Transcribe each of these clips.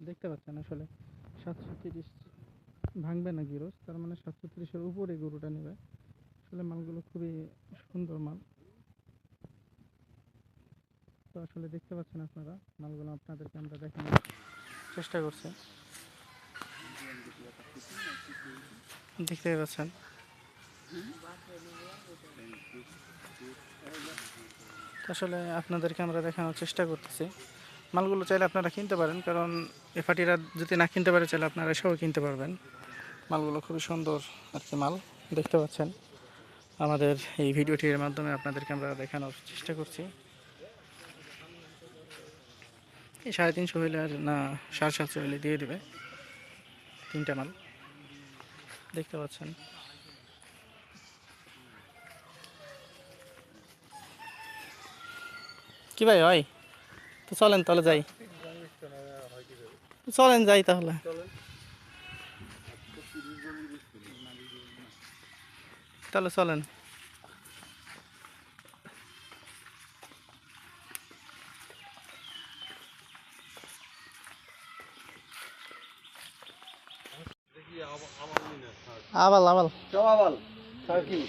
দেখতে পাচ্ছেন আসলে সাতশো তিরিশ ভাঙবে না গিরোজ, তার মানে সাতশো তিরিশের উপরে গরুটা নেবে। আসলে মালগুলো খুবই সুন্দর মাল। তো আসলে দেখতে পাচ্ছেন আপনারা, মালগুলো আপনাদেরকে আমরা দেখানোর চেষ্টা করছি। দেখতে পাচ্ছেন। আসলে আপনাদেরকে আমরা দেখানোর চেষ্টা করতেছি। মালগুলো চাইলে আপনারা কিনতে পারেন, কারণ এফাটিরা যদি না কিনতে পারে, চাইলে আপনারা এসেও কিনতে পারবেন। মালগুলো খুবই সুন্দর আর কি মাল, দেখতে পাচ্ছেন। আমাদের এই ভিডিওটির মাধ্যমে আপনাদেরকে আমরা দেখানোর চেষ্টা করছি। এই সাড়ে তিনশো হইলে আর না সাড়ে সাতশো হইলে দিয়ে দেবে তিনটা মাল। দেখতে পাচ্ছেন। কি ভাই হয় তো চলেন তাহলে যাই। চলেন যাই তাহলে। তাহলে চলেন। আবাল আবাল। সব আবাল সার্কি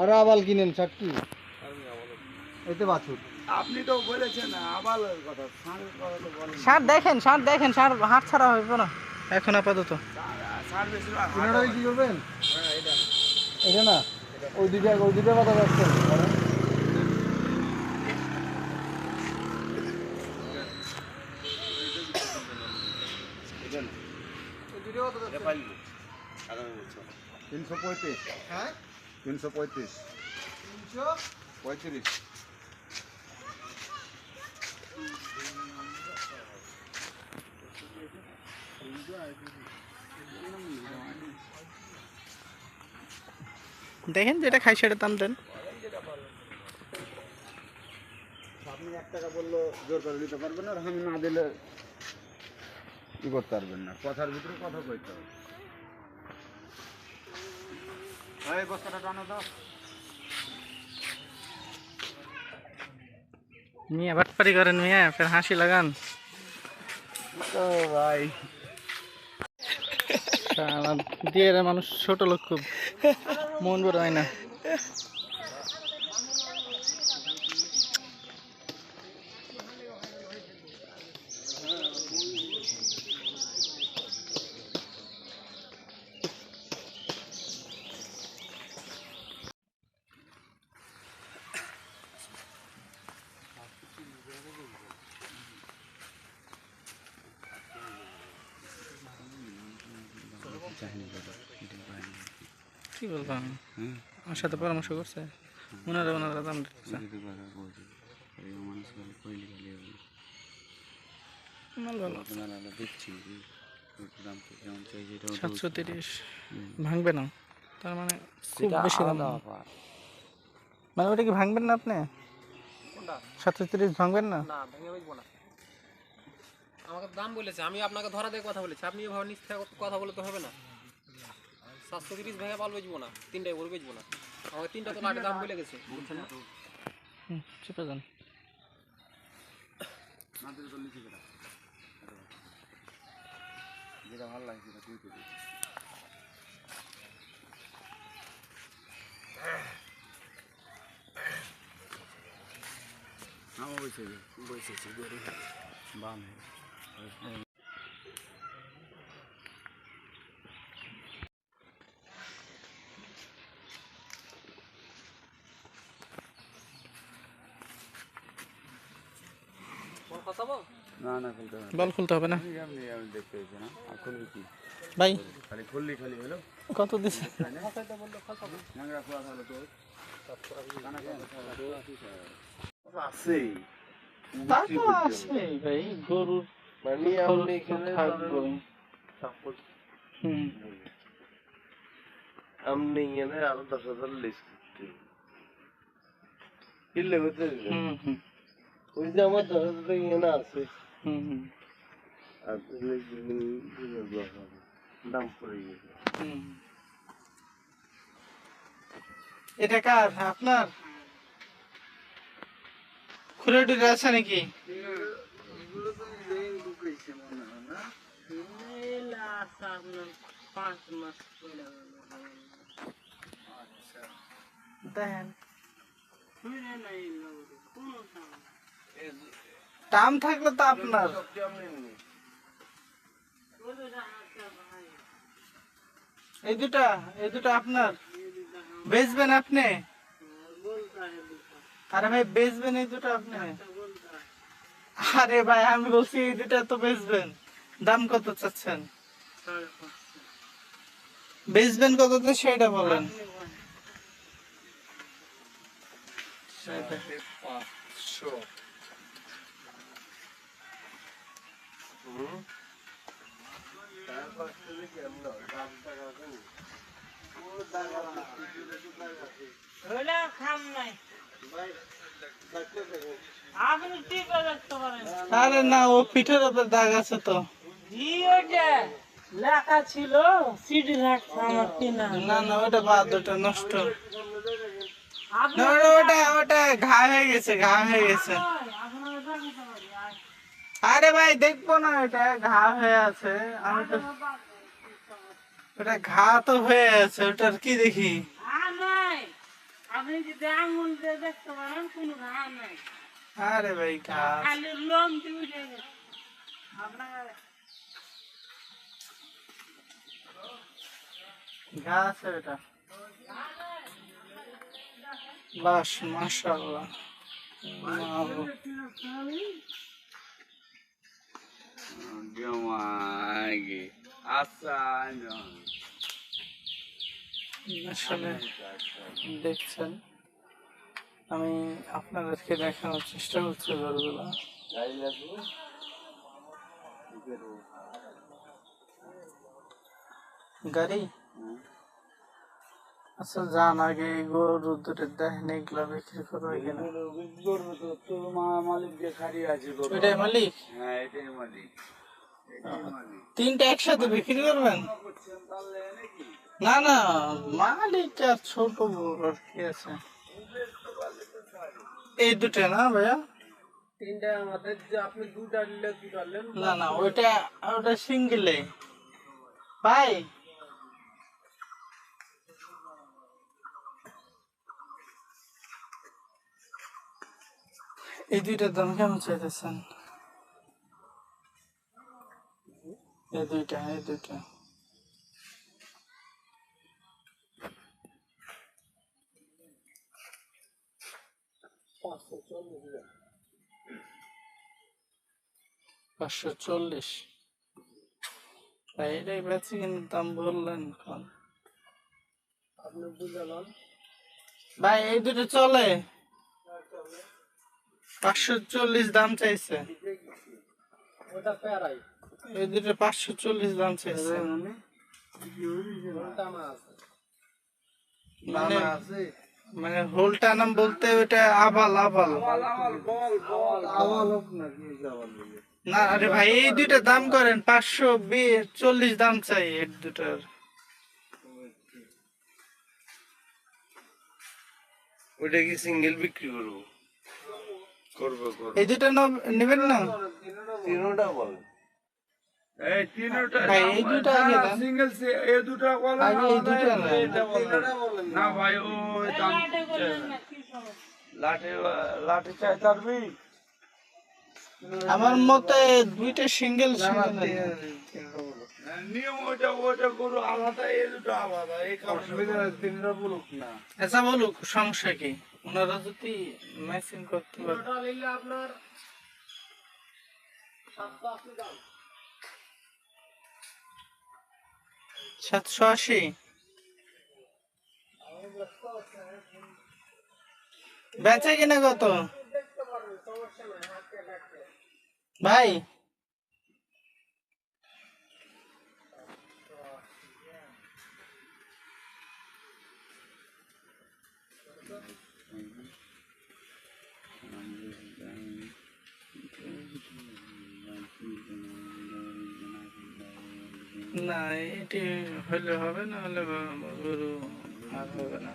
আরও আবাল কিনেন সার্কি এতে বাছুর। আপনি তো বলেছেন আবালের কথা ষাঁড়ের কথা তো বলেন ষাট দেখেন ষাট দেখেন ষাট হাট ছাড়া হইব না এখন আপাতত। কিনারা কি করবেন? হ্যাঁ, এটা। না। এটা ওই দুইটা ওই দুইটা কথা পাইবো। তিনশো পঁয়ত্রিশ। হ্যাঁ? তিনশো পঁয়ত্রিশ। তিনশো? পঁয়ত্রিশ। দেখেন যেটা খাই সেটা দাম দেন। আপনি এক টাকা বলল, জোর করে পারবেন আর না দিলে কি করতে পারবেন না। কথার ভিতরে কথা কইতে হবে। এই বস্তাটা টানো দাও মিয়া বাটপারি করেন মিয়া ফের হাসি লাগান। ও ভাই। দিয়ে মানুষ ছোট লোক খুব। মন বড় হয় না। কি বলব আমি আমার সাথে পরামর্শ করছে। ওনারা ওনারা দাম দিতেছে মাল ভালো। সাতশো তিরিশ ভাঙবে না। তার মানে খুব বেশি দাম মানে ওটা কি ভাঙবেন না আপনি? সাতশো তিরিশ ভাঙবেন না? না ভেঙে বেচবো না। আমাকে দাম বলেছে আমি আপনাকে ধরা দিয়ে কথা বলেছি। আপনি এভাবে নিচ থেকে কথা বলে তো হবে না। সাতশো তিরিশ ভেঙে পাল বেচবো না তিনটাই গরু বেচবো না। আমাকে তিনটা তো দাম বলে গেছে। বুঝছেন চেপে যান যেটা ভালো লাগে সেটা তুই করবি আমার বসে বসেছি গরু বাম না না খুলতে হবে বল খুলতে হবে না? আমি দেখতে না আর খুলবি কি? ভাই। খালি খুললি খালি হলো। কত দিছে? ন্যাংরা খোলা তো আছেই। ভাই গরুর মানে আপনি এখানে ধরেন, হুম। আপনি এখানে আরও দশ হাজার লিস্ট। কিনলে হতে হুম হুম। ওই যে আমার দশ হাজার এখানে আছে হাজার। দাম পড়ে গেছে এটা কার? আপনার? খুলে টুলে আছে নাকি? আছে আপনার পাঁচ মাস চলে গেল দেখেন নাই কোনো দাম থাকলে তো আপনার। এই দুটা এই দুটা আপনার। বেচবেন আপনি? আরে ভাই, বেচবেন এই দুটো আপনি। আরে ভাই, আমি বলছি এই দুটা তো বেচবেন। দাম কত চাচ্ছেন? সাড়ে কত বেচবেন কততে সেটা বলেন। আপনি আরে না ও পিঠের উপর দাগ আছে তো। লেখা ছিল সিডি রাখছে আমার কিনা। না না ওটা বাদ ওটা নষ্ট। না ওটা ওটা ঘা হয়ে গেছে ঘা হয়ে গেছে আপনাকে দেখাতে পারি আর আরে ভাই দেখব না এটা ঘা হয়ে আছে। আমি তো ওটা ঘা তো হয়ে আছে ওটার কি দেখি? আর আপনি যদি আঙুল দিয়ে দেখতে পারেন কোনো ঘা নাই। আরে ভাই ঘা আছে। খালি লোম দিয়ে উঠে গেছে আপনার ঘা আছে ওটা বাস মাশাআল্লাহ। আসলে দেখছেন আমি আপনাদেরকে দেখানোর চেষ্টা করছি গরুগুলো গাড়ি? আচ্ছা যান আগে গরু দুটোর দেখেন এগুলো বিক্রি করব কিনা? করব তো মালিক যে খাড়ি আছে গরু। এটাই মালিক? হ্যাঁ এটাই মালিক। তিনটা একসাথে বিক্রি করবেন? না না মালিক আর ছোট বড় কি আছে? এই দুটো না ভাইয়া? তিনটা আমাদের যে আপনি দুটা নিলে দুটা নেন না না ওইটা ওটা সিঙ্গেলে। ভাই এই দুইটার দাম কেমন চাইতেছেন? এই দুইটা এই দুইটা। পাঁচশো চল্লিশ। ভাই এটাই বেচে কিন্তু দাম বললেন এখন আপনি বুঝালাম ভাই, এই দুটো চলে। পাঁচশো চল্লিশ দাম চাইছে। ওটা প্যারাই এই দুটো পাঁচশো চল্লিশ দাম আমার আছে মানে? মানে হোলটা নাম বলতে ওটা আবাল আবাল। না আরে ভাই এই দুইটা দাম করেন পাঁচশো বিশ চল্লিশ দাম চাই এই দুটার। ওটা কি সিঙ্গেল বিক্রি করব? করব করব। এই দুটা নেবেন না? তিনোটা বলেন আমার মতে দুইটা সিঙ্গেল নিয়ম গরু আলাদা এই দুটো আলাদা এই কারণে তিনটা বলুক না। আচ্ছা বলুক সমস্যা কি? ওনারা যদি ম্যাচিং করতে পারে। আপনার সাতশো আশি। বেচা কিনা কত? ভাই না এটি হলে হবে না হলে গরু আর হবে না।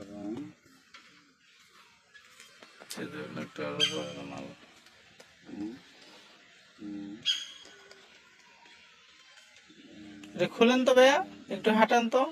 এবং একটা মাল। খোলেন তো ভাইয়া একটু হাঁটান তো।